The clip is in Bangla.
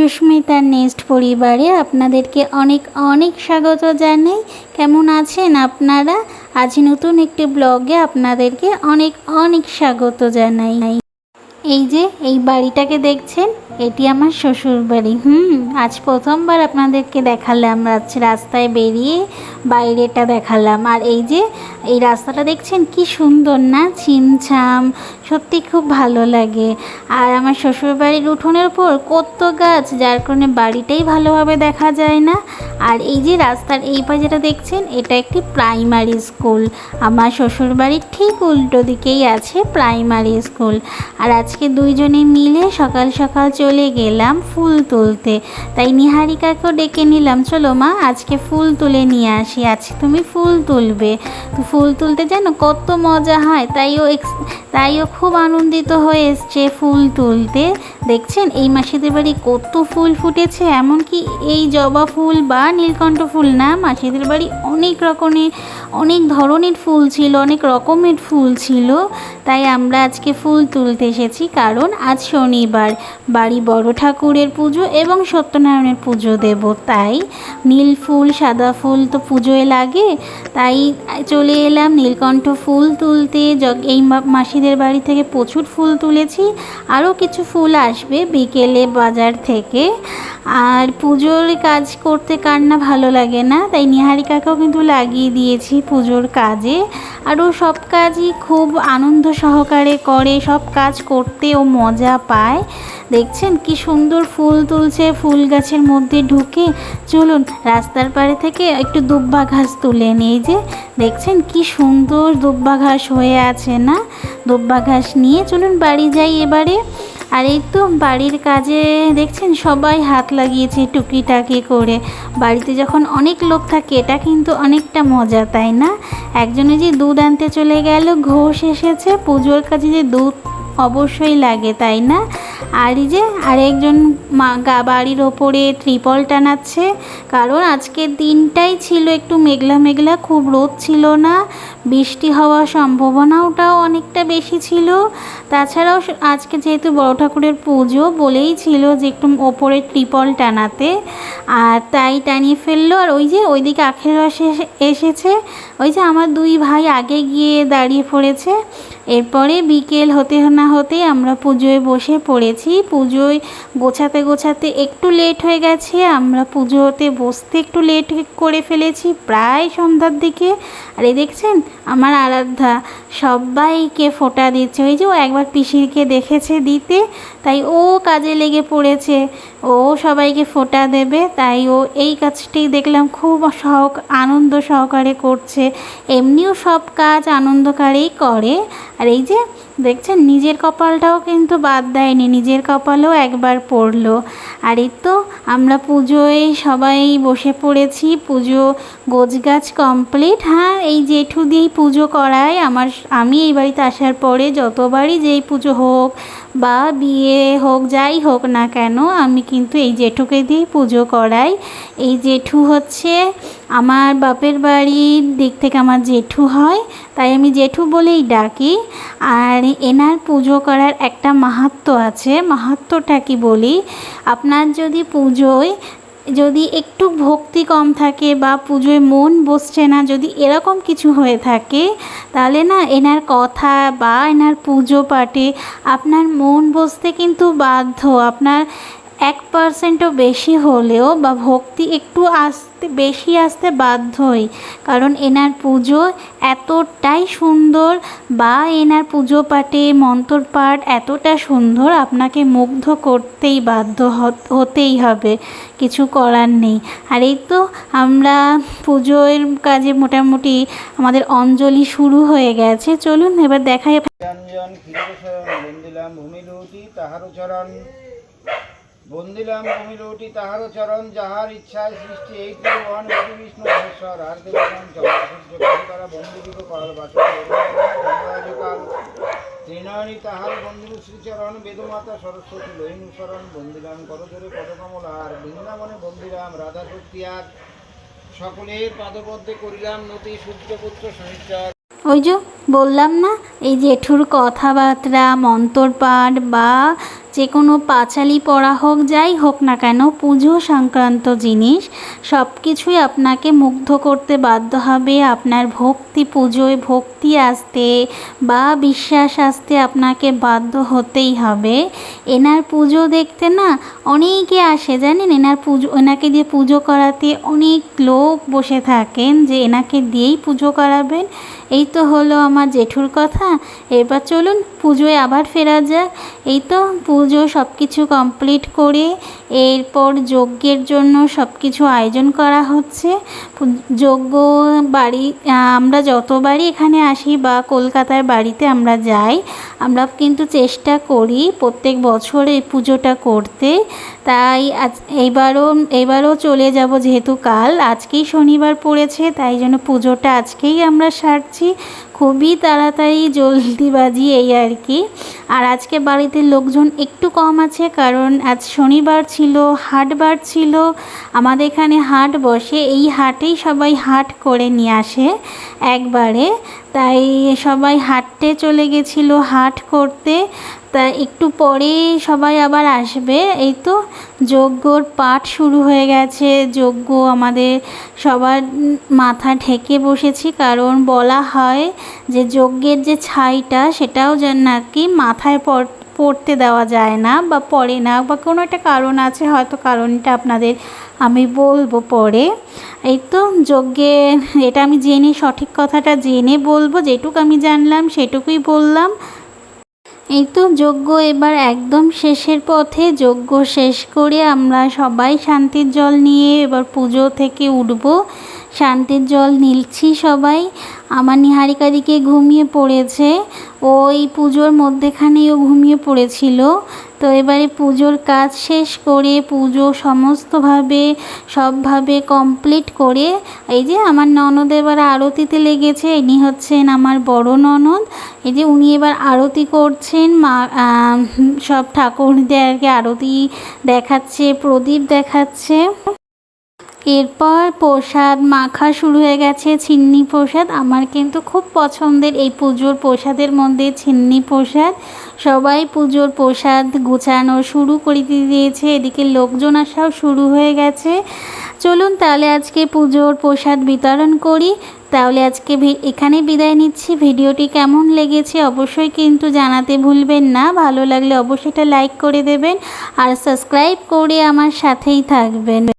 সুস্মিতার নেস্ট পরিবারে আপনাদেরকে অনেক অনেক স্বাগত জানাই। কেমন আছেন আপনারা? আজ নতুন একটি ব্লগে আপনাদেরকে অনেক অনেক স্বাগত জানাই। এই যে, এই বাড়িটাকে দেখছেন? এটি আমার শ্বশুর বাড়ি। হুম, আজ প্রথমবার আপনাদেরকে দেখালাম রাস্তায় বেরিয়ে বাইরেটা দেখালাম। আর এই যে, এই রাস্তাটা দেখছেন? কি সুন্দর না? ছিমছাম, সত্যি খুব ভালো লাগে। আর আমার শ্বশুর বাড়ির উঠোনের উপর কত গাছ, যার কারণে বাড়িটাই ভালোভাবে দেখা যায় না। আর এই যে রাস্তার এই পাশে যেটা দেখছেন, এটা একটি প্রাইমারি স্কুল। আমার শ্বশুর বাড়ির ঠিক উল্টো দিকেই আছে প্রাইমারি স্কুল। আর আজকে দুইজনে মিলে সকাল সকাল চলে গেলাম ফুল তুলতে। তাই নিহারিকাকেও ডেকে নিলাম, চলো মা, আজকে ফুল তুলে নিয়ে আসি আজকে তুমি ফুল তুলবে। তো ফুল তুলতে জানো কত মজা হয় তাইও তাইও খুব আনন্দিত হয়ে এসছে ফুল তুলতে। দেখছেন, এই মাসিদের বাড়ি কত ফুল ফুটেছে, এমনকি এই জবা ফুল বা নীলকণ্ঠ ফুল না, মাসিদের বাড়ি অনেক রকমের, অনেক ধরনের ফুল ছিল, অনেক রকমের ফুল ছিল। তাই আমরা আজকে ফুল তুলতে এসেছি কারণ আজ শনিবার। বাড়ি বড় ঠাকুরের পুজো এবং সত্যনারায়ণের পুজো দেব। তাই নীল ফুল, সাদা ফুল তো পুজোয় লাগে। তাই চলে এলাম নীলকণ্ঠ ফুল তুলতে। এই মাসিদের বাড়ি থেকে প্রচুর ফুল তুলেছি। আরও কিছু ফুল আসবে বিকেলে বাজার থেকে। আর পুজোর কাজ করতে কার না ভালো লাগে না। তাই নিহারিকাকেও লাগিয়ে দিয়েছি পুজোর কাজে। আর ও সব কাজই খুব আনন্দ সহকারে করে, সব কাজ করতে ও মজা পায়। দেখছেন কি সুন্দর ফুল তুলছে, ফুল গাছের মধ্যে ঢুকে। চলুন রাস্তার পাড়ে থেকে একটু দুব্বা ঘাস তুলে নিই যে। দেখছেন কি সুন্দর দুব্বা ঘাস হয়ে আছে না? দুব্বা ঘাস নিয়ে চলুন বাড়ি যাই এবারে। আর এই তো বাড়ির কাজে, দেখছেন সবাই হাত লাগিয়েছে টুকিটাকি করে। বাড়িতে যখন অনেক লোক থাকে, এটা কিন্তু অনেকটা মজা, তাই না? একজনে যে দুধ আনতে চলে গেল, ঘোষ এসেছে, পুজোর কাজে যে দুধ অবশ্যই লাগে, তাই না? আর এই যে আরেকজন মা বাড়ির ওপরে ত্রিপল টানাচ্ছে। কারণ আজকের দিনটাই ছিল একটু মেঘলা মেঘলা, খুব রোদ ছিল না, বৃষ্টি হওয়ার সম্ভাবনাওটাও অনেকটা বেশি ছিল। তাছাড়াও আজকে যেহেতু বড় ঠাকুরের পুজো বলেই ছিল যে একটু ওপরে ত্রিপল টানাতে। আর তাই টানিয়ে ফেলল। আর ওই যে ওইদিকে আখের রস এসেছে। ওই যে আমার দুই ভাই আগে গিয়ে দাঁড়িয়ে পড়েছে। এরপরে বিকেল হতে না হতে আমরা পুজোয় বসে পড়েছি। পুজোয় গোছাতে গোছাতে একটু লেট হয়ে গেছে। আমরা পুজোতে বসতে একটু লেট করে ফেলেছি প্রায় সন্ধ্যার দিকে। আর এই দেখছেন, আমার আরাধ্যা সবাইকে ফোটা দিচ্ছে। ওই যে ও একবার পিসিরকে দেখেছে দিতে, তাই ও কাজে লেগে পড়েছে। ও সবাইকে ফোটা দেবে, তাই ও এই কাজটি দেখলাম খুব সহক আনন্দ সহকারে করছে। এমনিও সব কাজ আনন্দকারেই করে। আর এই যে দেখছেন, নিজের কপালটাও কিন্তু বাদ দেয়নি, নিজের কপালও একবার পড়ল। আর এই তো আমরা পুজোয় সবাই বসে পড়েছি, পুজো গোছগাছ কমপ্লিট হ্যাঁ এই জেঠু দিয়েই পুজো করায় আমার আমি এই বাড়িতে আসার পরে যতবারই যেই পুজো হোক বা বিয়ে হোক, যাই হোক না কেন, আমি কিন্তু এই জেঠুকে দিয়েই পুজো করাই। এই জেঠু হচ্ছে আমার বাপের বাড়ির দিক থেকে আমার জেঠু হয়, তাই আমি জেঠু বলেই ডাকি। আর এনার পুজো করার একটা মাহাত্ম আছে। মাহাত্ম্যটা কি বলি? আপনার যদি পুজোয় যদি একটু ভক্তি কম থাকে বা পুজোয় মন বসছে না, যদি এরকম কিছু হয়ে থাকে, তাহলে না এনার কথা বা এনার পুজো পাঠে আপনার মন বসতে কিন্তু বাধ্য। আপনার এক পার্সেন্টও বেশি হলেও বা ভক্তি একটু আসতে, বেশি আসতে বাধ্যই কারণ এনার পুজো এতটাই সুন্দর বা এনার পুজো পাঠে, মন্ত্র পাঠ এতটা সুন্দর আপনাকে মুগ্ধ করতেই বাধ্য হতেই হবে। কিছু করার নেই। আর এই তো আমরা পুজোর কাজে মোটামুটি আমাদের অঞ্জলি শুরু হয়ে গেছে। চলুন এবার দেখাই বন্দিলাম ভূমিলৌটি চরণ। বন্দিলাম ভূমিলৌটি তাহারও চরণ যাহার ইচ্ছায় সৃষ্টি, এই ত্রিভুবন বিধি বিষ্ণু মহেশ্বর। আর দেবগণ চন্দ্রসূর্য করা বন্দিবিক করাল বাসুকাল ত্রিনয়নী, তাহার বন্ধু শ্রীচরণ, বেদমাতা সরস্বতী লোহিনুসরণ বন্দিলাম করজোরে পদকমল আর, বৃন্দাবনে বন্দিলাম রাধা শক্তিয়ার সকলের পাদপদ্মে করিলাম নতি সূর্যপুত্র শনিচর ওই যে বললাম না, এই জেঠুর কথাবার্তা মন্তর পাঠ বা যে কোনো পাঁচালি পড়া হোক, যাই হোক না কেন, পুজো সংক্রান্ত জিনিস সব কিছুই আপনাকে মুগ্ধ করতে বাধ্য হবে। আপনার ভক্তি পুজোয় ভক্তি আসতে বা বিশ্বাস আসতে আপনাকে বাধ্য হতেই হবে। এনার পুজো দেখতে না অনেকে আসে, জানেন? এনার পুজো, এনাকে দিয়ে পুজো করাতে অনেক লোক বসে থাকেন যে এনাকে দিয়েই পুজো করাবেন। এই তো হলো আমার জেঠুর কথা। এবার চলুন পুজোয় আবার ফেরা যাক। এই তো পুজো সব কিছু কমপ্লিট করে এরপর যজ্ঞের জন্য সব কিছু আয়োজন করা হচ্ছে। যজ্ঞ বাড়ি আমরা যতবারই এখানে আসি বা কলকাতার বাড়িতে আমরা যাই, আমরা কিন্তু চেষ্টা করি প্রত্যেক বছর এই পুজোটা করতে। তাই আজ এইবারও এবারও চলে যাব যেহেতু কাল। আজকেই শনিবার পড়েছে, তাই জন্য পুজোটা আজকেই আমরা সারছি। খুবই তাড়াতাড়ি জলদিবাজি এই আর কি। আর আজকে বাড়িতে লোকজন একটু কম আছে কারণ আজ শনিবার ছিল হাটবার ছিল। আমাদের এখানে হাট বসে, এই হাটেই সবাই হাট করে নিয়ে আসে একবারে। তাই সবাই হাটতে চলে গেছিল হাট করতে। তা একটু পরে সবাই আবার আসবে। এই তো যজ্ঞর পাঠ শুরু হয়ে গেছে। যজ্ঞ আমাদের সবার মাথা ঠেকে বসেছি, কারণ বলা হয় যে যজ্ঞের যে ছাইটা সেটাও যেন নাকি মাথায় পড়- পড়তে দেওয়া যায় না বা পড়ে না বা কোনো একটা কারণ আছে, হয়তো কারণটা আপনাদের আমি বলব পরে। এই তো যজ্ঞে এটা আমি জেনে, সঠিক কথাটা জেনে বলব, যেটুকু আমি জানলাম সেটুকুই বললাম। এই তো যজ্ঞ এবার একদম শেষের পথে। যজ্ঞ শেষ করে আমরা সবাই শান্তির জল নিয়ে এবার পুজো থেকে উঠব। শান্তির জল নিলছি সবাই। আমার নিহারিকা দিকে ঘুমিয়ে পড়েছে। ওই পুজোর মধ্যেখানেও ঘুমিয়ে পড়েছিল। তো এবারে পুজোর কাজ শেষ করে পুজো সমস্তভাবে, সবভাবে কমপ্লিট করে, এই যে আমার ননদ এবার আরতিতে লেগেছে, ইনি হচ্ছেন আমার বড় ননদ। এই যে উনি এবার আরতি করছেন, মা সব ঠাকুরদেরকে আরতি দেখাচ্ছে, প্রদীপ দেখাচ্ছে। এরপর প্রসাদ মাখা শুরু হয়ে গেছে ছিন্নি প্রসাদ। আমার কিন্তু খুব পছন্দের এই পুজোর প্রসাদের মধ্যে ছিন্নি প্রসাদ। সবাই পুজোর প্রসাদ গুছানো শুরু করে দিয়ে দিয়েছে। এদিকে লোকজন আসাও শুরু হয়ে গেছে। চলুন তাহলে আজকে পুজোর প্রসাদ বিতরণ করি। তাহলে আজকে এখানেই বিদায় নিচ্ছি। ভিডিওটি কেমন লেগেছে অবশ্যই কিন্তু জানাতে ভুলবেন না। ভালো লাগলে অবশ্যই এটা লাইক করে দেবেন আর সাবস্ক্রাইব করে আমার সাথেই থাকবেন।